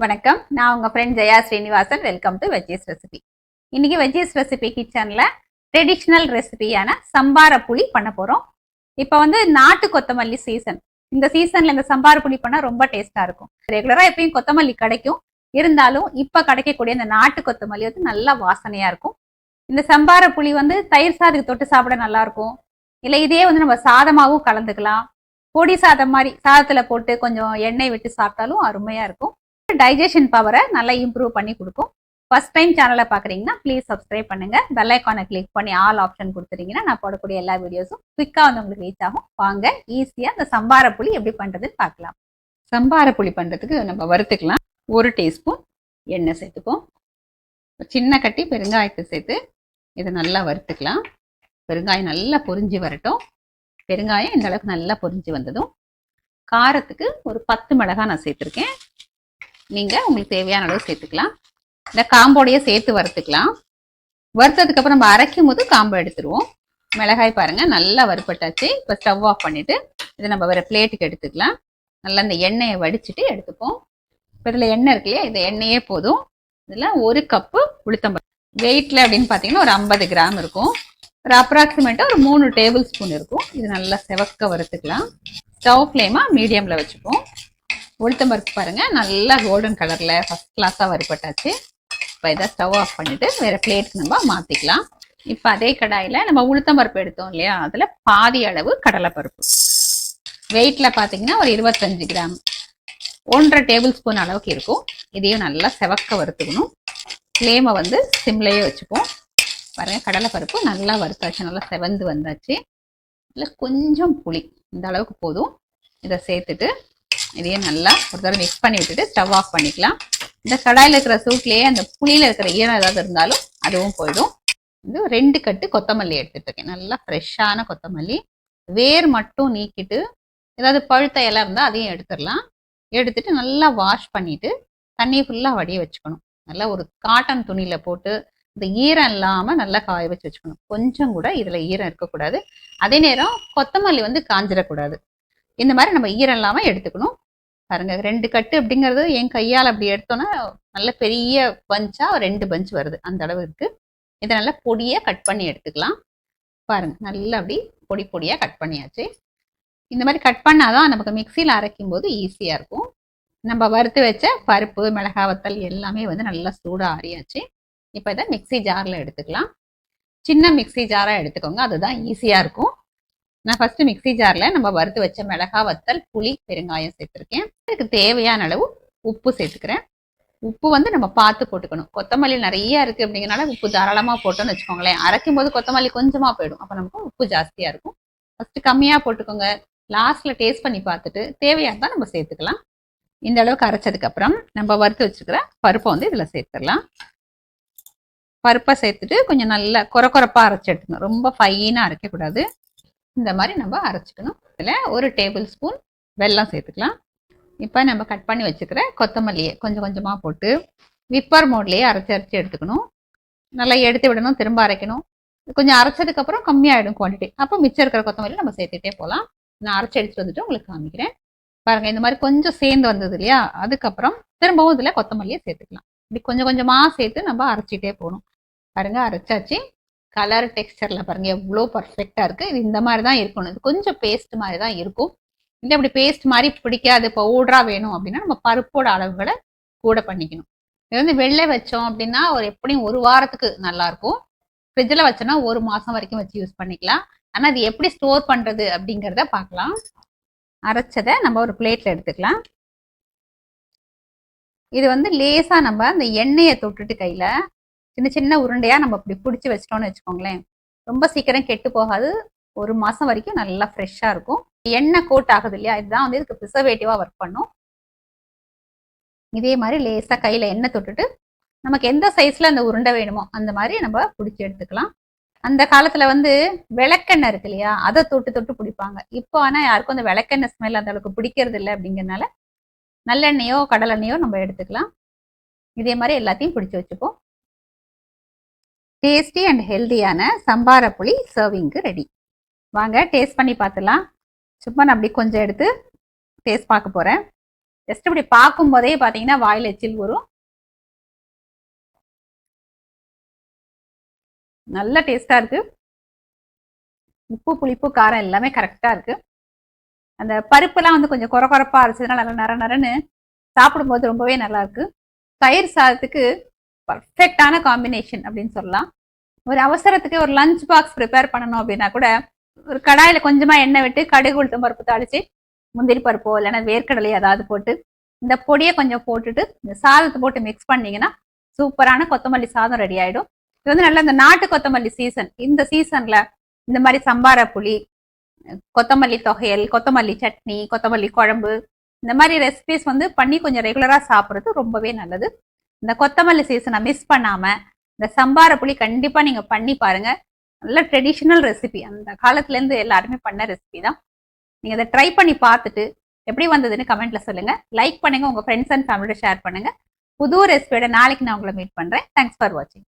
வணக்கம். நான் உங்கள் friend Jaya Srinivasan. Welcome to veggies recipe இன்னைக்கு வெஜ்ஜீஸ் ரெசிபி கிச்சனில் ட்ரெடிஷ்னல் ரெசிபியான சம்பார புளி பண்ண போகிறோம் இப்போ வந்து நாட்டு கொத்தமல்லி சீசன் இந்த சீசனில் இந்த சம்பார புளி பண்ணால் ரொம்ப டேஸ்ட்டாக இருக்கும். ரெகுலராக எப்பயும் கொத்தமல்லி கிடைக்கும். இருந்தாலும் இப்போ கிடைக்கக்கூடிய இந்த நாட்டு கொத்தமல்லி வந்து நல்லா வாசனையாக இருக்கும். இந்த சம்பார புளி வந்து தயிர் சாதத்துக்கு தொட்டு சாப்பிட நல்லாயிருக்கும் இல்லை இதே வந்து நம்ம சாதமாகவும் கலந்துக்கலாம். பொடி சாதம் மாதிரி சாதத்தில் போட்டு கொஞ்சம் எண்ணெய் விட்டு சாப்பிட்டாலும் அருமையாக இருக்கும். டைஜஷன் பவரை நல்லா இம்ப்ரூவ் பண்ணி கொடுக்கும். ஃபர்ஸ்ட் டைம் சேனலை பார்க்குறீங்கன்னா ப்ளீஸ் சப்ஸ்கிரைப் பண்ணுங்க. பெல் ஐக்கானை கிளிக் பண்ணி ஆல் ஆப்ஷன் கொடுத்துட்டீங்கன்னா நான் போடக்கூடிய எல்லா வீடியோஸும் குயிக்காக வந்து உங்களுக்கு ரீச் ஆகும். வாங்க ஈஸியாக இந்த சம்பார புளி எப்படி பண்ணுறதுன்னு பார்க்கலாம். சம்பார புளி பண்ணுறதுக்கு நம்ம வறுத்துக்கலாம். ஒரு டீஸ்பூன் எண்ணெய் சேர்த்துப்போம். சின்ன கட்டி பெருங்காயத்தை சேர்த்து இதை நல்லா வறுத்துக்கலாம். பெருங்காயம் நல்லா பொரிஞ்சு வரட்டும். பெருங்காயம் இந்த அளவுக்கு நல்லா பொரிஞ்சு வந்ததும் காரத்துக்கு ஒரு பத்து மிளகாய் நான் சேர்த்துருக்கேன். நீங்கள் உங்களுக்கு தேவையான அளவு சேர்த்துக்கலாம். இந்த காம்போடையே சேர்த்து வறுத்துக்கலாம். வறுத்ததுக்கு அப்புறம் நம்ம அரைக்கும் போது காம்பு எடுத்துருவோம். மிளகாய் பாருங்க நல்லா வறுப்பட்டாச்சு இப்போ ஸ்டவ் ஆஃப் பண்ணிட்டு இதை நம்ம வேற பிளேட்டுக்கு எடுத்துக்கலாம். நல்லா இந்த எண்ணெயை வடிச்சிட்டு எடுத்துப்போம். இப்போ இதில் எண்ணெய் இருக்கு இல்லையா? இந்த எண்ணெயே போதும். இதில் ஒரு கப்பு உளுத்தம்பருப்பு வெயிட்டில் அப்படின்னு பார்த்தீங்கன்னா ஒரு ஐம்பது கிராம் இருக்கும். ஒரு அப்ராக்சிமேட்டாக ஒரு மூணு டேபிள் ஸ்பூன் இருக்கும். இது நல்லா செவக்க வறுத்துக்கலாம். ஸ்டவ் ஃப்ளேமாக மீடியமில் வச்சுப்போம். உளுத்தம் பருப்பு பாருங்கள் நல்லா கோல்டன் கலரில் ஃபஸ்ட் கிளாஸாக வறுப்பட்டாச்சு இப்போ இதை ஸ்டவ் ஆஃப் பண்ணிவிட்டு வேறு பிளேட்டுக்கு நம்ம மாற்றிக்கலாம் இப்போ அதே கடாயில் நம்ம உளுத்தம் பருப்பு எடுத்தோம் இல்லையா? அதில் பாதி அளவு கடலைப்பருப்பு. வெயிட்டில் பார்த்தீங்கன்னா ஒரு இருபத்தஞ்சு கிராம். ஒன்றரை டேபிள் ஸ்பூன் அளவுக்கு இருக்கும். இதையும் நல்லா செவக்க வறுத்துக்கணும். ஃப்ளேமை வந்து சிம்லேயே வச்சுப்போம். பாருங்கள் கடலைப்பருப்பு நல்லா வறுத்தாச்சு. நல்லா செவந்து வந்தாச்சு. இல்லை கொஞ்சம் புளி. இந்த அளவுக்கு போதும். இதை சேர்த்துட்டு இதையும் நல்லா ஒரு தடவை மிக்ஸ் பண்ணி விட்டுட்டு ஸ்டவ் ஆஃப் பண்ணிக்கலாம். இந்த கடாயில் இருக்கிற சூட்லேயே அந்த புளியில் இருக்கிற ஈரம் ஏதாவது இருந்தாலும் அதுவும் போயிடும். இது ரெண்டு கட்டு கொத்தமல்லி எடுத்துட்டு இருக்கேன். நல்லா ஃப்ரெஷ்ஷான கொத்தமல்லி. வேர் மட்டும் நீக்கிட்டு ஏதாவது பழுத்த இலை இருந்தால் அதையும் எடுத்துடலாம். எடுத்துட்டு நல்லா வாஷ் பண்ணிட்டு தண்ணி ஃபுல்லாக வடிய வச்சுக்கணும். நல்லா ஒரு காட்டன் துணியில் போட்டு இந்த ஈரம் இல்லாமல் நல்லா காய வச்சு வச்சுக்கணும். கொஞ்சம் கூட இதில் ஈரம் இருக்கக்கூடாது. அதே நேரம் கொத்தமல்லி வந்து காஞ்சிடக்கூடாது இந்த மாதிரி நம்ம ஈரம் இல்லாமல் எடுத்துக்கணும். பாருங்க ரெண்டு கட்டு அப்படிங்கிறது என் கையால் அப்படி எடுத்தோன்னா நல்ல பெரிய பஞ்சாக ரெண்டு பஞ்ச் வருது. அந்த அளவு இருக்குது இதை நல்லா பொடியாக கட் பண்ணி எடுத்துக்கலாம். பாருங்க நல்லா அப்படி பொடி பொடியாக கட் பண்ணியாச்சு. இந்த மாதிரி கட் பண்ணாதான் நமக்கு மிக்சியில் அரைக்கும் போது ஈஸியாக இருக்கும். நம்ம வறுத்து வச்ச பருப்பு மிளகா வத்தல் எல்லாமே வந்து நல்லா சூடாக ஆறியாச்சு. இப்போ இதை மிக்சி ஜாரில் எடுத்துக்கலாம். சின்ன மிக்சி ஜாராக எடுத்துக்கோங்க அதுதான் ஈஸியாக இருக்கும். நான் ஃபர்ஸ்ட் மிக்சி ஜாரில் நம்ம வறுத்து வச்ச மிளகா வத்தல் புளி பெருங்காயம் சேர்த்துருக்கேன். இதுக்கு தேவையான அளவு உப்பு சேர்த்துக்கிறேன். உப்பு வந்து நம்ம பார்த்து போட்டுக்கணும். கொத்தமல்லி நிறைய இருக்கு அப்படிங்கிறனால உப்பு தாராளமாக போட்டோம்னு வச்சுக்கோங்களேன். அரைக்கும் போது கொத்தமல்லி கொஞ்சமாக போயிடும். அப்போ நமக்கு உப்பு ஜாஸ்தியாக இருக்கும். ஃபர்ஸ்ட் கம்மியாக போட்டுக்கோங்க. லாஸ்ட்ல டேஸ்ட் பண்ணி பார்த்துட்டு தேவையாக தான் நம்ம சேர்த்துக்கலாம். இந்த அளவுக்கு அரைச்சதுக்கப்புறம் நம்ம வறுத்து வச்சுக்கிற பருப்பை வந்து இதில் சேர்த்துடலாம். பருப்பை சேர்த்துட்டு கொஞ்சம் நல்லா குறை குறைப்பாக அரைச்சி எடுத்துக்கணும். ரொம்ப ஃபைனாக அரைக்கக்கூடாது. இந்த மாதிரி நம்ம அரைச்சிக்கணும். இதில் ஒரு டேபிள் ஸ்பூன் வெல்லம் சேர்த்துக்கலாம். இப்போ நம்ம கட் பண்ணி வச்சுக்கிற கொத்தமல்லியை கொஞ்சம் கொஞ்சமாக போட்டு விப்பர் மோட்லேயே அரைச்சி அரைச்சி எடுத்துக்கணும். நல்லா எடுத்து விடணும் திரும்ப அரைக்கணும். கொஞ்சம் அரைச்சதுக்கப்புறம் கம்மியாகிடும் குவான்டிட்டி அப்போ மிச்சம் இருக்கிற கொத்தமல்லி நம்ம சேர்த்துட்டே போகலாம் நான் அரைச்சி எடுத்துட்டு வந்துட்டு உங்களுக்கு காமிக்கிறேன். பாருங்கள் இந்த மாதிரி கொஞ்சம் சேர்ந்து வந்தது இல்லையா? அதுக்கப்புறம் திரும்பவும் இதில் கொத்தமல்லியை சேர்த்துக்கலாம். இப்படி கொஞ்சம் கொஞ்சமாக சேர்த்து நம்ம அரைச்சிட்டே போகணும். பாருங்க அரைச்சாச்சு. கலர் டெக்ஸ்டரில் பாருங்கள் எவ்வளோ பர்ஃபெக்டாக இருக்குது இது இந்த மாதிரி தான் இருக்கணும். இது கொஞ்சம் பேஸ்ட் மாதிரி தான் இருக்கும். இல்லை அப்படி பேஸ்ட் மாதிரி பிடிக்காது பவுடராக வேணும் அப்படின்னா நம்ம பருப்போட அளவுகளை கூட பண்ணிக்கணும். இது வந்து வெள்ளை வச்சோம் அப்படின்னா ஒரு எப்படியும் ஒரு வாரத்துக்கு நல்லாயிருக்கும். ஃப்ரிட்ஜில் வச்சோம்னா ஒரு மாதம் வரைக்கும் வச்சு யூஸ் பண்ணிக்கலாம். ஆனால் அது எப்படி ஸ்டோர் பண்ணுறது அப்படிங்கிறத பார்க்கலாம். அரைச்சதை நம்ம ஒரு பிளேட்டில் எடுத்துக்கலாம். இது வந்து லேசாக நம்ம அந்த எண்ணெயை தொட்டுட்டு கையில் சின்ன சின்ன உருண்டையாக நம்ம இப்படி பிடிச்சி வச்சிட்டோம்னு வச்சுக்கோங்களேன். ரொம்ப சீக்கிரம் கெட்டு போகாது. ஒரு மாதம் வரைக்கும் நல்லா ஃப்ரெஷ்ஷாக இருக்கும். எண்ணெய் கோட் ஆகுது இல்லையா? இதுதான் வந்து இதுக்கு ப்ரிசர்வேட்டிவாக ஒர்க் பண்ணும். இதே மாதிரி லேசாக கையில் எண்ணெய் தொட்டுட்டு நமக்கு எந்த சைஸில் அந்த உருண்டை வேணுமோ அந்த மாதிரி நம்ம பிடிச்சி எடுத்துக்கலாம். அந்த காலத்தில் வந்து விளக்கெண்ணெய் இருக்கு இல்லையா? அதை தொட்டு தொட்டு பிடிப்பாங்க. இப்போ ஆனால் யாருக்கும் அந்த விளக்கெண்ணெய் ஸ்மெல் அந்த அளவுக்கு பிடிக்கிறது இல்லை அப்படிங்கிறனால நல்லெண்ணெயோ கடலெண்ணெயோ நம்ம எடுத்துக்கலாம். இதே மாதிரி எல்லாத்தையும் பிடிச்சி வச்சுப்போம். டேஸ்டி அண்ட் ஹெல்தியான சம்பார புளி சர்விங்க்கு ரெடி வாங்க டேஸ்ட் பண்ணி பார்த்துலாம் சும்மா நான் அப்படி கொஞ்சம் எடுத்து டேஸ்ட் பார்க்க போகிறேன் ஜஸ்ட் இப்படி பார்க்கும் போதே பார்த்தீங்கன்னா வாயில் எச்சில் வரும். நல்ல டேஸ்ட்டாக இருக்கு. உப்பு புளிப்பு காரம் எல்லாமே கரெக்டாக இருக்கு. அந்த பருப்புலாம் வந்து கொஞ்சம் குறை குறப்பாக அரைச்சதுனால நல்லா நர நரன்னு சாப்பிடும்போது ரொம்பவே நல்லாயிருக்கு தயிர் சாதத்துக்கு பர்ஃபெக்டான காம்பினேஷன் அப்படின்னு சொல்லலாம். ஒரு அவசரத்துக்கு ஒரு லஞ்ச் பாக்ஸ் ப்ரிப்பேர் பண்ணணும் அப்படின்னா கூட ஒரு கடாயில் கொஞ்சமாக எண்ணெய் விட்டு கடுகு உளுத்தம் பருப்பு தாளிச்சு முந்திரி பருப்போ இல்லைன்னா வேர்க்கடலை ஏதாவது போட்டு இந்த பொடியை கொஞ்சம் போட்டுட்டு இந்த சாதத்தை போட்டு மிக்ஸ் பண்ணிங்கன்னா சூப்பரான கொத்தமல்லி சாதம் ரெடி ஆகிடும் இது வந்து நல்ல இந்த நாட்டு கொத்தமல்லி சீசன் இந்த சீசன்ல இந்த மாதிரி சம்பார புளி கொத்தமல்லி தொகையல் கொத்தமல்லி சட்னி கொத்தமல்லி குழம்பு இந்த மாதிரி ரெசிபிஸ் வந்து பண்ணி கொஞ்சம் ரெகுலராக சாப்பிட்றது ரொம்பவே நல்லது. இந்த கொத்தமல்லி சீசனை மிஸ் பண்ணாம இந்த சம்பார புளி கண்டிப்பா நீங்க பண்ணி பாருங்க. நல்ல ட்ரெடிஷ்னல் ரெசிபி அந்த காலத்துல இருந்து எல்லாருமே பண்ண ரெசிபி தான். நீங்க இதை ட்ரை பண்ணி பார்த்துட்டு எப்படி வந்ததுன்னு கமெண்ட்ல சொல்லுங்க. லைக் பண்ணுங்க உங்க ஃப்ரெண்ட்ஸ் அண்ட் ஃபேமிலியோட ஷேர் பண்ணுங்க. புது ரெசிபியோட நாளைக்கு நான் உங்களை மீட் பண்றேன். தேங்க்ஸ் ஃபார் வாட்சிங்